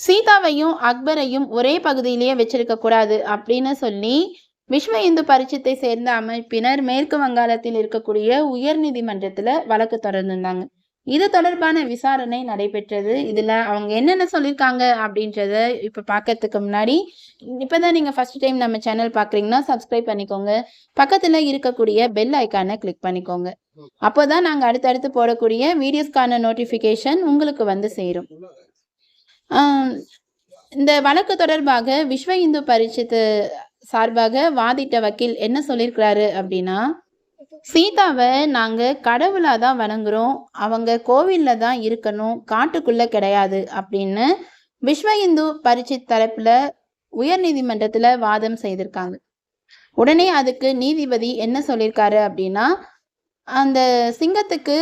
சீதாவையும் அக்பரையும் ஒரே பகுதியிலேயே வச்சிருக்க கூடாது அப்படின்னு சொல்லி விஸ்வ இந்து பரிச்சத்தை சேர்ந்த அமைப்பினர் மேற்கு வங்காளத்தில் இருக்கக்கூடிய உயர்நீதிமன்றத்துல வழக்கு தொடர்ந்திருந்தாங்க. இது தொடர்பான விசாரணை நடைபெற்றது. இதுல அவங்க என்னென்ன சொல்லியிருக்காங்க அப்படின்றத இப்ப பார்க்கறதுக்கு முன்னாடி இப்பதான் நீங்க ஃபர்ஸ்ட் டைம் நம்ம சேனல் பாக்குறீங்கன்னா சப்ஸ்கிரைப் பண்ணிக்கோங்க. பக்கத்துல இருக்கக்கூடிய பெல் ஐக்கானை கிளிக் பண்ணிக்கோங்க. அப்போதான் நாங்க அடுத்தடுத்து போடக்கூடிய வீடியோஸ்க்கான நோட்டிபிகேஷன் உங்களுக்கு வந்து சேரும். இந்த வழக்கு தொடர்பாக விஸ்வ இந்து பரிஷத்து சார்பாக வாதிட்ட வக்கீல் என்ன சொல்லியிருக்கிறாரு அப்படின்னா சீதாவை நாங்கள் கடவுளாக தான் வணங்குறோம். அவங்க கோவிலில் தான் இருக்கணும். காட்டுக்குள்ளே கிடையாது. அப்படின்னு விஸ்வ இந்து பரிஷத் உயர் நீதிமன்றத்தில் வாதம் செய்திருக்காங்க. உடனே அதுக்கு நீதிபதி என்ன சொல்லியிருக்காரு அப்படின்னா அந்த சிங்கத்துக்கு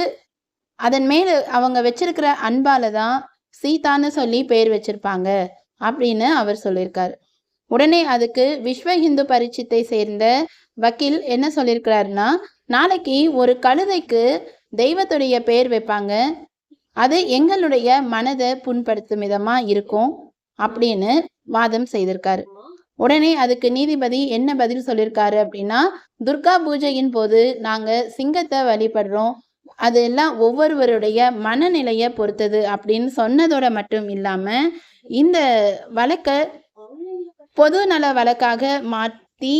அதன் மேல் அவங்க வச்சிருக்கிற அன்பால தான் சீதான்னு சொல்லி பேர் வச்சிருப்பாங்க அப்படின்னு அவர் சொல்லியிருக்கார். உடனே அதுக்கு விஸ்வ இந்து பரிச்சத்தை சேர்ந்த வக்கீல் என்ன சொல்லியிருக்கிறாருன்னா நாளைக்கு ஒரு கழுதைக்கு தெய்வத்துடைய பேர் வைப்பாங்க. அது எங்களுடைய மனதை புண்படுத்தும் விதமா இருக்கும் அப்படின்னு வாதம் செய்திருக்காரு. உடனே அதுக்கு நீதிபதி என்ன பதில் சொல்லியிருக்காரு அப்படின்னா துர்கா பூஜையின் போது நாங்க சிங்கத்தை வழிபடுறோம். அதெல்லாம் ஒவ்வொருவருடைய மனநிலையை பொறுத்தது அப்படின்னு சொன்னதோட மட்டும் இல்லாமல் இந்த வழக்கை பொது நல வழக்காக மாற்றி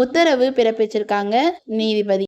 உத்தரவு பிறப்பிச்சிருக்காங்க நீதிபதி.